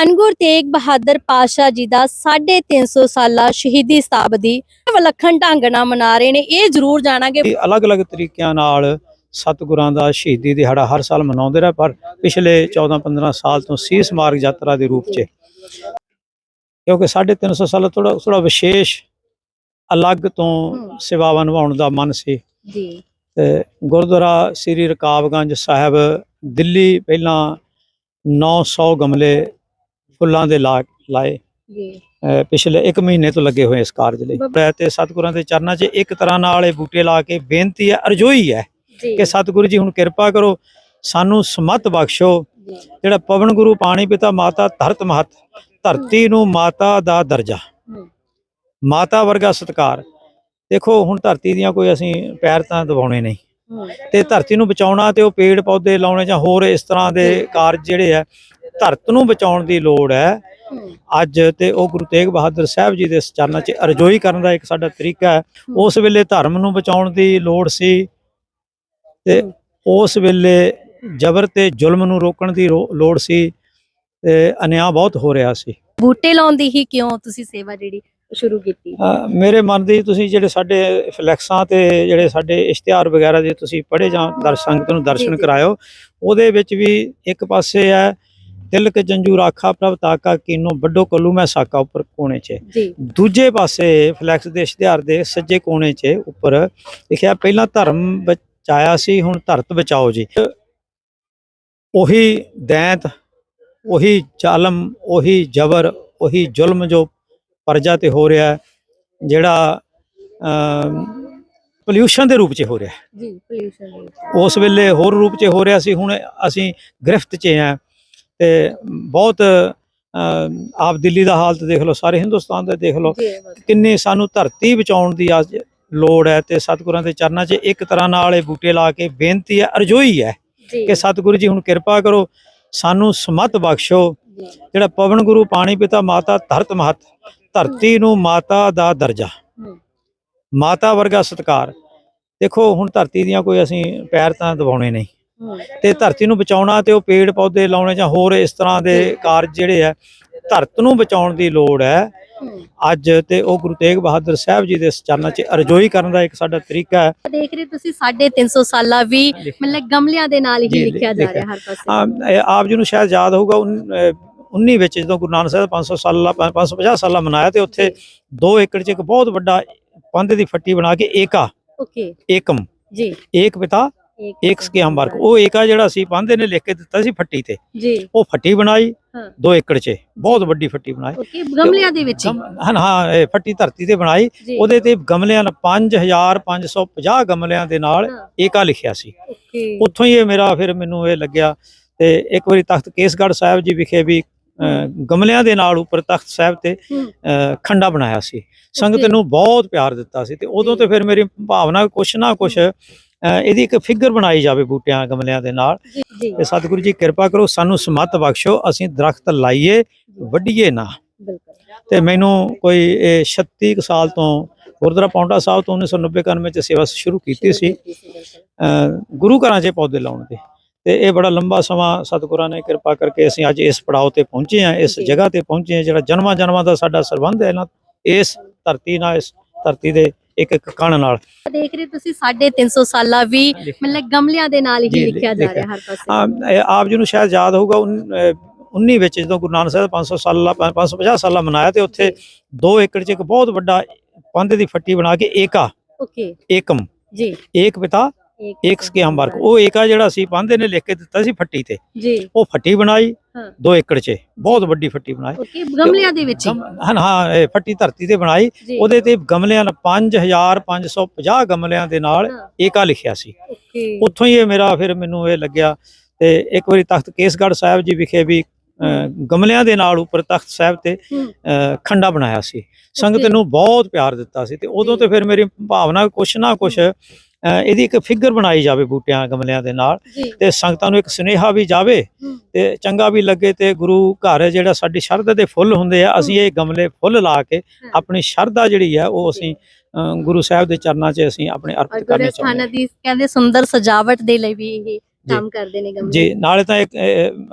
ਧੰਨ ਗੁਰ ਤੇਗ ਬਹਾਦਰ ਪਾਸ਼ਾ ਜੀ ਦਾ 350 ਸਾਲਾ ਸ਼ਹੀਦੀ ਸਤਾਬਦੀ ਵਿਲੱਖਣ ਢੰਗ ਨਾਲ ਮਨਾ ਰਹੇ ਨੇ ਇਹ ਜ਼ਰੂਰ ਜਾਣਾਂਗੇ। ਇਹ ਅਲੱਗ-ਅਲੱਗ ਤਰੀਕਿਆਂ ਨਾਲ ਸਤਿਗੁਰਾਂ ਦਾ ਸ਼ਹੀਦੀ ਦਿਹਾੜਾ ਹਰ ਸਾਲ ਮਨਾਉਂਦੇ ਰਹੇ ਪਰ ਪਿਛਲੇ 14-15 ਸਾਲ ਤੋਂ ਸੀਸ ਮਾਰਗ ਯਾਤਰਾ ਦੇ ਰੂਪ 'ਚ। ਕਿਉਂਕਿ 350 ਸਾਲ ਥੋੜਾ ਥੋੜਾ ਵਿਸ਼ੇਸ਼ ਅਲੱਗ ਤੋਂ। ਸੇਵਾਵਾਂ ਨਿਭਾਉਣ ਦਾ ਮਨ ਸੀ। ਜੀ। ਤੇ ਗੁਰਦੁਆਰਾ ਸ੍ਰੀ ਰਕਾਬਗੰਜ ਸਾਹਿਬ ਦਿੱਲੀ ਪਹਿਲਾਂ 900 ਗਮਲੇ ਫੁੱਲਾਂ ਦੇ ਲਾ ਲਾਏ। ਜੀ। ਪਿਛਲੇ 1 ਮਹੀਨੇ ਤੋਂ ਲੱਗੇ ਹੋਏ ਇਸ ਕਾਰਜ ਲਈ। ਬ- ਤੇ ਸਤਿਗੁਰਾਂ ਦੇ ਚਰਨਾਂ 'ਚ ਇੱਕ ਤਰ੍ਹਾਂ ਨਾਲ ਇਹ ਬੂਟੇ ਲਾ ਕੇ ਬੇਨਤੀ ਹੈ ਅਰਜ਼ੋਈ ਹੈ ਕਿ ਸਤਿਗੁਰੂ ਜੀ ਹੁਣ ਕਿਰਪਾ ਕਰੋ ਸਾਨੂੰ ਸਮਤ ਬਖਸ਼ੋ। ਜਿਹੜਾ ਪਵਨ ਗੁਰੂ ਪਾਣੀ ਪਿਤਾ ਮਾਤਾ ਧਰਤ ਮਹਤ ਧਰਤੀ ਨੂੰ ਮਾਤਾ ਦਾ ਦਰਜਾ। ਮਾਤਾ ਵਰਗਾ ਸਤਕਾਰ। ਦੇਖੋ ਹੁਣ ਧਰਤੀ ਦੀਆਂ ਕੋਈ ਅਸੀਂ ਪੈਰ ਤਾਂ ਦਬਾਉਣੇ ਨਹੀਂ। ਤੇ ਧਰਤੀ ਨੂੰ ਬਚਾਉਣਾ ਤੇ ਉਹ ਪੇੜ ਪੌਦੇ ਲਾਉਣੇ ਜਾਂ ਹੋਰ ਇਸ ਤਰ੍ਹਾਂ ਦੇ ਕਾਰਜ ਜਿਹੜੇ ਆ ਧਰਤ ਨੂੰ ਬਚਾਉਣ ਦੀ ਲੋੜ ਹੈ ਅੱਜ ਤੇ ਉਹ ਗੁਰੂ ਤੇਗ ਬਹਾਦਰ ਸਾਹਿਬ ਜੀ ਦੇ ਚਰਨਾਂ 'ਚ ਅਰਜ਼ੋਈ ਕਰਨ ਦਾ ਇੱਕ ਸਾਡਾ ਤਰੀਕਾ ਹੈ ਉਸ ਵੇਲੇ ਧਰਮ ਨੂੰ ਬਚਾਉਣ ਦੀ ਲੋੜ ਸੀ ਤੇ। ਉਸ ਵੇਲੇ ਜ਼ਬਰ ਤੇ ਜ਼ੁਲਮ ਨੂੰ ਰੋਕਣ ਦੀ ਲੋੜ ਸੀ ਤੇ ਅਨਿਆਂ ਬਹੁਤ ਹੋ ਰਿਹਾ ਸੀ ਬੂਟੇ ਲਾਉਣ ਦੀ ਹੀ ਕਿਉਂ ਤੁਸੀਂ ਸੇਵਾ ਜਿਹੜੀ ਸ਼ੁਰੂ ਕੀਤੀ ਮੇਰੇ ਮਨ ਦੀ ਤੁਸੀਂ ਜਿਹੜੇ ਸਾਡੇ ਫਲੈਕਸਾਂ ਤੇ ਜਿਹੜੇ ਸਾਡੇ ਇਸ਼ਤਿਹਾਰ ਵਗੈਰਾ ਦੇ ਤੁਸੀਂ ਪੜ੍ਹੇ ਜਾਂ ਦਰਸ਼ਕ ਨੂੰ ਦਰਸ਼ਨ। ਕਰਾਇਓ ਉਹਦੇ ਵਿੱਚ ਵੀ ਇੱਕ ਪਾਸੇ ਹੈ ਤਿਲਕ ਜੰਜੂ ਰਾਖਾ ਪ੍ਰਭ ਤਾਕਾ ਕੀਨੋ ਵੱਡੋ ਕੱਲੂ ਮੈਂ ਸਾਕਾ ਉੱਪਰ ਕੋਣੇ 'ਚ ਦੂਜੇ ਪਾਸੇ ਫਲੈਕਸ ਦੇ ਇਸ਼ਤਿਹਾਰ ਦੇ ਸੱਜੇ ਕੋਨੇ 'ਚ ਉੱਪਰ ਲਿਖਿਆ ਪਹਿਲਾਂ ਧਰਮ ਬਚਾਇਆ ਸੀ ਹੁਣ ਧਰਤ ਬਚਾਓ ਜੀ। ਉਹੀ ਦੈਂਤ ਉਹੀ ਜ਼ਾਲਮ ਉਹੀ ਜ਼ਬਰ ਉਹੀ ਜ਼ੁਲਮ ਜੋ ਪਰਜਾ ਤੇ ਹੋ ਰਿਹਾ ਜਿਹੜਾ ਪੋਲਿਊਸ਼ਨ ਦੇ ਰੂਪ 'ਚ ਹੋ ਰਿਹਾ। ਜੀ ਪੋਲੂਸ਼ਨ ਉਸ ਵੇਲੇ ਹੋਰ ਰੂਪ 'ਚ ਹੋ ਰਿਹਾ ਸੀ ਹੁਣ ਅਸੀਂ ਗ੍ਰਿਫਤ 'ਚ ਆ। ਤੇ ਬਹੁਤ ਆਪ ਦਿੱਲੀ ਦਾ ਹਾਲਤ ਦੇਖ ਲਓ ਸਾਰੇ ਹਿੰਦੁਸਤਾਨ ਦਾ ਦੇਖ ਲਓ ਕਿੰਨੀ ਸਾਨੂੰ ਧਰਤੀ ਬਚਾਉਣ ਦੀ ਅੱਜ ਲੋੜ ਹੈ ਤੇ ਸਤਿਗੁਰਾਂ ਦੇ ਚਰਨਾਂ 'ਚ ਇੱਕ ਤਰ੍ਹਾਂ ਨਾਲ ਇਹ ਬੂਟੇ ਲਾ ਕੇ ਬੇਨਤੀ ਹੈ ਅਰਜ਼ੋਈ ਹੈ ਕਿ ਸਤਿਗੁਰੂ ਜੀ ਹੁਣ ਕਿਰਪਾ ਕਰੋ ਸਾਨੂੰ ਸਮਤ ਬਖਸ਼ੋ। ਜਿਹੜਾ ਪਵਨ ਗੁਰੂ ਪਾਣੀ ਪਿਤਾ ਮਾਤਾ ਧਰਤ ਮਹਤ ਧਰਤੀ ਨੂੰ ਮਾਤਾ ਦਾ ਦਰਜਾ। ਮਾਤਾ ਵਰਗਾ ਸਤਕਾਰ। ਦੇਖੋ ਹੁਣ ਧਰਤੀ ਦੀਆਂ ਕੋਈ ਅਸੀਂ ਪੈਰ ਤਾਂ ਦਬਾਉਣੇ ਨਹੀਂ। ਤੇ ਧਰਤੀ ਨੂੰ ਬਚਾਉਣਾ ਤੇ ਉਹ ਪੇੜ ਪੌਦੇ ਲਾਉਣੇ ਜਾਂ ਹੋਰ ਇਸ ਤਰ੍ਹਾਂ ਦੇ ਕਾਰਜ ਜਿਹੜੇ ਆ ਧਰਤ ਨੂੰ ਬਚਾਉਣ ਦੀ ਲੋੜ ਹੈ। ਅੱਜ ਤੇ ਉਹ ਗੁਰੂ ਤੇਗ ਬਹਾਦਰ ਸਾਹਿਬ ਜੀ ਦੇ ਚਰਨਾਂ 'ਚ ਅਰਜ਼ੋਈ ਕਰਨ ਦਾ ਇੱਕ ਸਾਡਾ ਤਰੀਕਾ ਹੈ। ਦੇਖ ਰਹੇ ਤੁਸੀਂ 350 ਸਾਲਾ ਵੀ ਮਤਲਬ ਗਮਲਿਆਂ ਦੇ ਨਾਲ ਹੀ ਲਿਖਿਆ ਜਾ। ਰਿਹਾ ਹਰ ਪਾਸੇ। ਆਪ ਜੀ ਨੂੰ ਸ਼ਾਇਦ ਯਾਦ ਹੋਊਗਾ ਉਨ- ਅਹ 19 ਵਿੱਚ ਜਦੋਂ ਗੁਰੂ ਨਾਨਕ ਸਾਹਿਬ 500 ਸਾਲਾ 550 ਸਾਲਾ ਮਨਾਇਆ ਤੇ ਉੱਥੇ 2 ਏਕੜ 'ਚ ਇੱਕ ਬਹੁਤ ਵੱਡਾ ਪੰਧ ਦੀ ਫੱਟੀ ਬਣਾ ਕੇ ਏਕਾ ਓਕੇ। ਏਕਮ। ਜੀ। ਏਕ ਪਿਤਾ ਏਕ ਸਕੇ ਹੰਬਰਕ ਉਹ ਏਕਾ ਜਿਹੜਾ ਸੀ ਪੰਧ ਨੇ ਲਿਖ ਕੇ ਦਿੱਤਾ ਸੀ ਫੱਟੀ ਤੇ। ਜੀ। ਉਹ ਫੱਟੀ ਬਣਾਈ ਹਾਂ। 2 ਏਕੜ 'ਚ। ਬਹੁਤ ਵੱਡੀ ਫੱਟੀ ਬਣਾਈ। ਓਕੇ ਗਮਲਿਆਂ ਦੇ ਵਿੱਚ ਹੀ? ਹਾਂ ਇਹ ਫੱਟੀ ਧਰਤੀ ਤੇ ਬਣਾਈ। ਉਹਦੇ ਤੇ ਗਮਲਿਆਂ ਨਾਲ 5550 ਗਮਲਿਆਂ ਦੇ ਨਾਲ ਏਕਾ ਲਿਖਿਆ ਸੀ। ਉੱਥੋਂ ਹੀ ਇਹ ਮੇਰਾ ਫਿਰ ਮੈਨੂੰ ਇਹ ਲੱਗਿਆ। ਤੇ ਇੱਕ ਵਾਰੀ ਤਖਤ ਕੇਸਗੜ੍ਹ ਸਾਹਿਬ ਜੀ ਵਿਖੇ ਵੀ ਗਮਲਿਆਂ ਦੇ ਨਾਲ ਉੱਪਰ ਤਖਤ ਸਾਹਿਬ ਤੇ ਖੰਡਾ ਬਣਾਇਆ ਸੀ। ਸੰਗਤ. ਨੂੰ ਬਹੁਤ ਪਿਆਰ ਦਿੱਤਾ ਸੀ। ਤੇ ਉਦੋਂ ਤੇ ਫਿਰ ਮੇਰੀ ਭਾਵਨਾ ਕੁਛ ਨਾ ਕੁਛ ਇਹਦੀ ਇੱਕ ਫਿਗਰ ਬਣਾਈ ਜਾਵੇ ਬੂਟਿਆਂ ਗਮਲਿਆਂ ਦੇ ਨਾਲ। ਤੇ ਸਤਿਗੁਰੂ ਜੀ ਕਿਰਪਾ ਕਰੋ ਸਾਨੂੰ ਸਮਤ ਬਖਸ਼ੋ ਅਸੀਂ ਦਰਖਤ ਲਾਈਏ ਵੱਢੀਏ ਨਾ। ਤੇ ਮੈਨੂੰ ਕੋਈ ਇਹ 36 ਕੁ ਸਾਲ ਤੋਂ ਗੁਰਦੁਆਰਾ ਪੌਂਟਾ ਸਾਹਿਬ ਤੋਂ 1990 91 ਚ ਸੇਵਾ ਸ਼ੁਰੂ ਕੀਤੀ ਸੀ। ਗੁਰੂ ਘਰਾਂ 'ਚ ਪੌਦੇ ਲਾਉਣ ਦੇ। ਤੇ ਇਹ ਬੜਾ ਲੰਬਾ ਸਮਾਂ ਸਤਿਗੁਰਾਂ ਨੇ ਕਿਰਪਾ ਕਰਕੇ ਅਸੀਂ ਅੱਜ ਇਸ ਪੜਾਅ ਤੇ ਪਹੁੰਚੇ ਹਾਂ ਇਸ। ਜਗ੍ਹਾ ਤੇ ਪਹੁੰਚੇ ਹਾਂ ਜਿਹੜਾ ਜਨਮਾਂ ਜਨਮਾਂ ਦਾ ਸਾਡਾ ਸਰਬੰਧ ਹੈ ਨਾ ਇਸ ਧਰਤੀ ਨਾਲ ਇਸ ਧਰਤੀ ਦੇ ਇੱਕ ਇੱਕ ਕਣ ਨਾਲ। ਦੇਖ ਰਹੇ ਤੁਸੀਂ 350 ਸਾਲਾ ਵੀ ਮਤਲਬ ਗਮਲਿਆਂ ਦੇ ਨਾਲ ਹੀ ਲਿਖਿਆ ਜਾ। ਰਿਹਾ ਹਰ ਪਾਸੇ। ਆਪ ਜੀ ਨੂੰ ਸ਼ਾਇਦ ਯਾਦ ਹੋਊਗਾ ਉਨ- ਅਹ 19 ਵਿੱਚ ਜਦੋਂ ਗੁਰੂ ਨਾਨਕ ਸਾਹਿਬ 500 ਸਾਲਾ 550 ਸਾਲਾ ਮਨਾਇਆ ਤੇ ਉੱਥੇ 2 ਏਕੜ 'ਚ ਇੱਕ ਬਹੁਤ ਵੱਡਾ ਪੰਧ ਦੀ ਫੱਟੀ ਬਣਾ ਕੇ ਏਕਾ। ਓਕੇ। ਏਕਮ। ਜੀ। ਏਕ ਪਿਤਾ ਏਕ ਸਕੇ ਹੰਬਰਕ ਉਹ ਏਕਾ ਜਿਹੜਾ ਸੀ ਪੰਧ ਨੇ ਲਿਖ ਕੇ ਦਿੱਤਾ ਸੀ ਫੱਟੀ ਤੇ। ਜੀ। ਉਹ ਫੱਟੀ ਬਣਾਈ ਹਾਂ। 2 ਏਕੜ 'ਚ। ਬਹੁਤ ਵੱਡੀ ਫੱਟੀ ਬਣਾਈ। ਗਮਲਿਆਂ ਦੇ ਵਿੱਚ ਹੀ? ਹਾਂ ਇਹ ਫੱਟੀ ਧਰਤੀ ਤੇ ਬਣਾਈ। ਉਹਦੇ ਤੇ ਗਮਲਿਆਂ ਨਾਲ 5550 ਗਮਲਿਆਂ ਦੇ ਨਾਲ ਏਕਾ ਲਿਖਿਆ ਸੀ। ਓਕੇ। ਉੱਥੋਂ ਹੀ ਇਹ ਮੇਰਾ ਫਿਰ ਮੈਨੂੰ ਇਹ ਲੱਗਿਆ। ਤੇ ਇੱਕ ਵਾਰੀ ਤਖਤ ਕੇਸਗੜ੍ਹ ਸਾਹਿਬ ਜੀ ਵਿਖੇ ਵੀ ਗਮਲਿਆਂ ਦੇ ਨਾਲ ਉੱਪਰ ਤਖਤ ਸਾਹਿਬ ਤੇ ਖੰਡਾ ਬਣਾਇਆ ਸੀ। ਸੰਗਤ. ਨੂੰ ਬਹੁਤ ਪਿਆਰ ਦਿੱਤਾ ਸੀ। ਤੇ ਉਦੋਂ ਤੇ ਫਿਰ ਮੇਰੀ ਭਾਵਨਾ ਕੁਛ ਨਾ ਕੁਛ ਇਹਦੀ ਇੱਕ ਫਿਗਰ ਬਣਾਈ ਜਾਵੇ ਬੂਟਿਆਂ ਗਮਲਿਆਂ ਦੇ ਨਾਲ ਤੇ ਸੰਗਤਾਂ ਨੂੰ ਇੱਕ ਸੁਨੇਹਾ ਵੀ ਜਾਵੇ ਤੇ ਚੰਗਾ ਵੀ ਲੱਗੇ ਤੇ ਗੁਰੂ ਘਰ ਜਿਹੜਾ ਸਾਡੀ ਸ਼ਰਧਾ ਦੇ ਫੁੱਲ ਹੁੰਦੇ ਆ ਅਸੀਂ ਇਹ ਗਮਲੇ ਫੁੱਲ ਲਾ ਕੇ ਹਾਂ। ਆਪਣੀ ਸ਼ਰਧਾ ਜਿਹੜੀ ਆ ਉਹ ਅਸੀਂ ਗੁਰੂ ਸਾਹਿਬ ਦੇ ਚਰਨਾਂ 'ਚ ਅਸੀਂ ਆਪਣੇ ਅਰਪਿਤ ਕਰਨੇ ਚਾਹੁੰਦੇ ਦੀ ਕਹਿੰਦੇ ਸੁੰਦਰ ਸਜਾਵਟ ਦੇ ਲਈ ਵੀ ਇਹ ਕੰਮ ਕਰਦੇ ਨੇ ਗਮਲੇ ਜੀ ਨਾਲੇ ਤਾਂ ਇੱਕ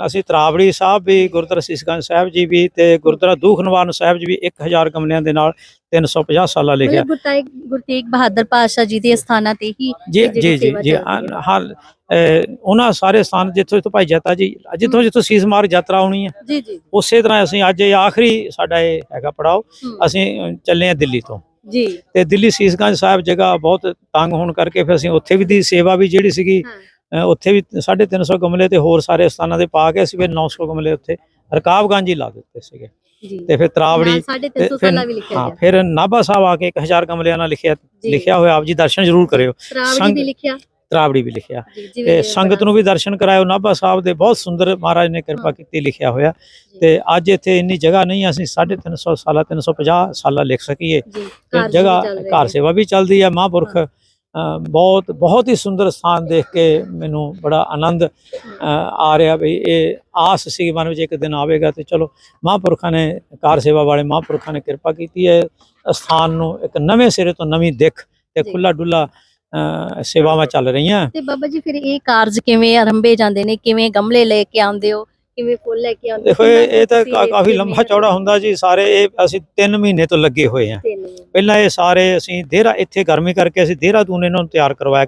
ਅਸੀਂ ਤਰਾਵੜੀ ਸਾਹਿਬ ਵੀ ਗੁਰਦੁਆਰਾ ਸੀਸਗੰਜ ਸਾਹਿਬ ਜੀ ਵੀ ਤੇ ਗੁਰਦੁਆਰਾ ਦੂਖਨਵਾਰਨ ਸਾਹਿਬ ਜੀ ਵੀ 1000 ਗਮਲਿਆਂ ਦੇ ਨਾਲ 350 ਸਾਲਾ ਲਿਖਿਆ। ਮਤਲਬ ਗੁਰਤੇਗ ਗੁਰਤੇਗ ਬਹਾਦਰ ਪਾਤਸ਼ਾਹ ਜੀ ਦੇ ਸਥਾਨਾਂ ਤੇ ਹੀ ਜੀ ਇਹ ਜਿਹੜੀ ਜੀ ਜੀ ਸੇਵਾ ਜੀ ਚੱਲਦੀ ਹੈ। ਹਾਂ ਅਹ, ਉਹਨਾਂ ਸਾਰੇ ਸਥਾਨ ਜਿੱਥੋਂ ਜਿੱਥੋਂ ਭਾਈ ਜੱਤਾ ਜੀ ਜਿੱਥੋਂ ਜਿੱਥੋਂ ਸੀਸ ਮਾਰਗ ਯਾਤਰਾ ਆਉਣੀ ਹੈ। ਜੀ ਜੀ ਉਸੇ ਤਰ੍ਹਾਂ ਅਸੀਂ ਅੱਜ ਇਹ ਆਖਰੀ ਸਾਡਾ ਇਹ ਹੈਗਾ ਪੜਾਓ। ਅਸੀਂ ਚੱਲੇ ਆ ਦਿੱਲੀ ਤੋਂ। ਜੀ। ਤੇ ਦਿੱਲੀ ਸੀਸਗੰਜ ਸਾਹਿਬ ਜਗ੍ਹਾ ਬਹੁਤ ਤੰਗ ਹੋਣ ਕਰਕੇ ਫਿਰ ਅਸੀਂ ਉੱਥੇ ਵੀ ਦੀ ਸੇਵਾ ਵੀ ਜਿਹੜੀ ਸੀਗੀ ਹਾਂ। ਉੱਥੇ ਵੀ 350 ਗਮਲੇ ਤੇ ਹੋਰ ਸਾਰੇ ਸਥਾਨਾਂ ਦੇ ਪਾ ਕੇ ਅਸੀਂ ਫਿਰ 900 ਗਮਲੇ ਉੱਥੇ ਰਕਾਬਗੰਜ ਹੀ ਲਾ ਦਿੱਤੇ ਸੀਗੇ। ਤੇ ਫਿਰ ਤਰਾਵੜੀ ਤੇ ਹਾਂ ਫਿਰ ਨਾਭਾ ਸਾਹਿਬ ਆ ਕੇ 1000 ਗਮਲਿਆਂ ਨਾਲ ਲਿਖਿਆ। ਲਿਖਿਆ ਹੋਇਆ ਆਪ ਜੀ ਦਰਸ਼ਨ ਜ਼ਰੂਰ ਕਰਿਓ। ਤਰਾਵੜੀ ਵੀ ਲਿਖਿਆ। ਤਰਾਵੜੀ ਵੀ ਲਿਖਿਆ। ਤੇ ਸੰਗਤ ਨੂੰ ਵੀ ਦਰਸ਼ਨ ਕਰਾਇਓ। ਨਾਭਾ ਸਾਹਿਬ ਦੇ ਬਹੁਤ ਸੁੰਦਰ ਮਹਾਰਾਜ ਨੇ ਕਿਰਪਾ। ਕੀਤੀ ਲਿਖਿਆ ਹੋਇਆ। ਤੇ ਅੱਜ ਇੱਥੇ ਇੰਨੀ ਜਗ੍ਹਾ ਨਹੀਂ ਅਸੀਂ 350 ਸਾਲਾ 350 ਸਾਲਾ ਲਿਖ ਸਕੀਏ। ਤੇ ਜਗ੍ਹਾ ਘਰ। ਸੇਵਾ ਵੀ ਚੱਲਦੀ ਹੈ ਮਹਾਂਪੁਰਖ ਬਹੁਤ ਬਹੁਤ ਹੀ ਸੁੰਦਰ ਸਥਾਨ ਦੇਖ ਕੇ ਮੈਨੂੰ ਬੜਾ ਆਨੰਦ ਆ ਰਿਹਾ ਵੀ ਇਹ ਆਸ ਸੀ ਮਨ ਵਿੱਚ ਇੱਕ ਦਿਨ ਆਵੇਗਾ ਤੇ ਚਲੋ ਮਹਾਂਪੁਰਖਾਂ ਨੇ ਕਾਰ ਸੇਵਾ ਵਾਲੇ ਮਹਾਂਪੁਰਖਾਂ ਨੇ ਕਿਰਪਾ ਕੀਤੀ ਹੈ ਸਥਾਨ ਨੂੰ ਇੱਕ ਨਵੇਂ ਸਿਰੇ ਤੋਂ ਨਵੀਂ ਦਿੱਖ ਤੇ। ਖੁੱਲਾ ਡੁੱਲਾ ਸੇਵਾਵਾਂ ਚੱਲ ਰਹੀਆਂ। ਤੇ ਬਾਬਾ ਜੀ ਫਿਰ ਇਹ ਕਾਰਜ ਕਿਵੇਂ ਆਰੰਭੇ ਜਾਂਦੇ ਨੇ ਕਿਵੇਂ ਗਮਲੇ ਲੈ ਕੇ ਆਉਂਦੇ ਹੋ? ਕਿਵੇਂ ਫੁੱਲ ਲੈ ਕੇ ਆਉਂਦੇ ਦੇਖੋ ਇਹ ਇਹ ਤਾਂ ਕਾ- ਕਾਫੀ ਲੰਬਾ ਚੌੜਾ ਹੁੰਦਾ ਜੀ ਸਾਰੇ ਇਹ ਅਸੀਂ 3 ਮਹੀਨੇ ਤੋਂ ਲੱਗੇ ਹੋਏ ਆ। ਪਹਿਲਾਂ ਇਹ ਸਾਰੇ ਅਸੀਂ ਦੇਹਰਾ ਇੱਥੇ ਗਰਮੀ ਕਰਕੇ ਅਸੀਂ ਦੇਹਰਾਦੂਨ ਇਹਨਾਂ ਨੂੰ ਤਿਆਰ ਕਰਵਾਇਆ।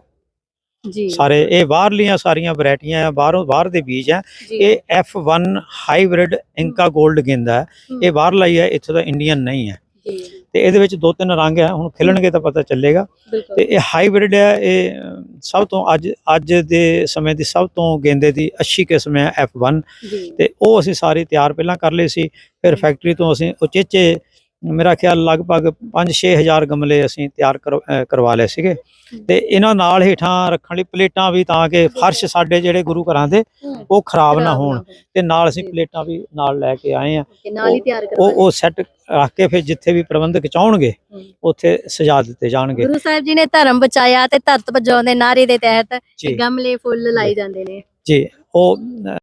ਜੀ। ਸਾਰੇ ਇਹ ਬਾਹਰਲੀਆਂ ਸਾਰੀਆਂ ਵੈਰਾਈਟੀਆਂ ਆ ਬਾਹਰੋਂ ਬਾਹਰ ਦੇ ਬੀਜ ਆ। ਇਹ F1 ਹਾਈਬ੍ਰਿਡ ਇੰਕਾ 골ਡ ਗੇਂਦਾ ਹੈ। ਇਹ ਬਾਹਰਲਾ ਹੀ ਹੈ ਇੱਥੇ ਦਾ ਇੰਡੀਅਨ ਨਹੀਂ ਹੈ। ਤੇ ਇਹਦੇ ਵਿੱਚ ਦੋ ਤਿੰਨ ਰੰਗ ਆ ਹੁਣ ਖਿਲਣਗੇ ਤਾਂ ਪਤਾ ਚੱਲੇਗਾ। ਤੇ ਇਹ ਹਾਈਬ੍ਰਿਡ ਹੈ ਇਹ ਸਭ ਤੋਂ ਅੱਜ ਅੱਜ ਦੇ ਸਮੇਂ ਦੀ ਸਭ ਤੋਂ ਗੇਂਦੇ ਦੀ ਅੱਛੀ ਕਿਸਮ ਹੈ F1 ਜੀ। ਤੇ ਉਹ ਅਸੀਂ ਸਾਰੀ ਤਿਆਰ ਪਹਿਲਾਂ ਕਰ ਲਈ ਸੀ ਫਿਰ ਫੈਕਟਰੀ ਤੋਂ ਅਸੀਂ ਉਚੇਚੇ ਮੇਰਾ ਖਿਆਲ ਲਗਭਗ 5-6000 ਗਮਲੇ ਅਸੀਂ ਤਿਆਰ ਕਰਵਾ- ਲਏ ਸੀਗੇ। ਤੇ ਇਹਨਾਂ ਨਾਲ ਹੇਠਾਂ ਰੱਖਣ ਲਈ ਪਲੇਟਾਂ ਵੀ ਤਾਂ ਕਿ ਫਰਸ਼ ਸਾਡੇ ਜਿਹੜੇ ਗੁਰੂ ਘਰਾਂ ਦੇ ਉਹ ਖਰਾਬ ਨਾ ਹੋਣ। ਤੇ ਨਾਲ ਅਸੀਂ ਪਲੇਟਾਂ ਵੀ ਨਾਲ ਲੈ ਕੇ ਆਏ ਆ। ਉਹ ਉਹ ਸੈੱਟ ਰੱਖ ਕੇ ਫਿਰ ਜਿੱਥੇ ਵੀ ਪ੍ਰਬੰਧਕ ਚਾਹਣਗੇ। ਉੱਥੇ ਸਜਾ ਦਿੱਤੇ ਜਾਣਗੇ। ਗੁਰੂ ਸਾਹਿਬ ਜੀ ਨੇ ਧਰਮ ਬਚਾਇਆ ਤੇ ਧਰਤ ਬਚਾਉਣ ਦੇ ਨਾਰੇ ਦੇ ਤਹਿਤ ਗਮਲੇ ਫੁੱਲ ਲਾਏ ਜਾਂਦੇ ਨੇ। ਜੀ ਉਹ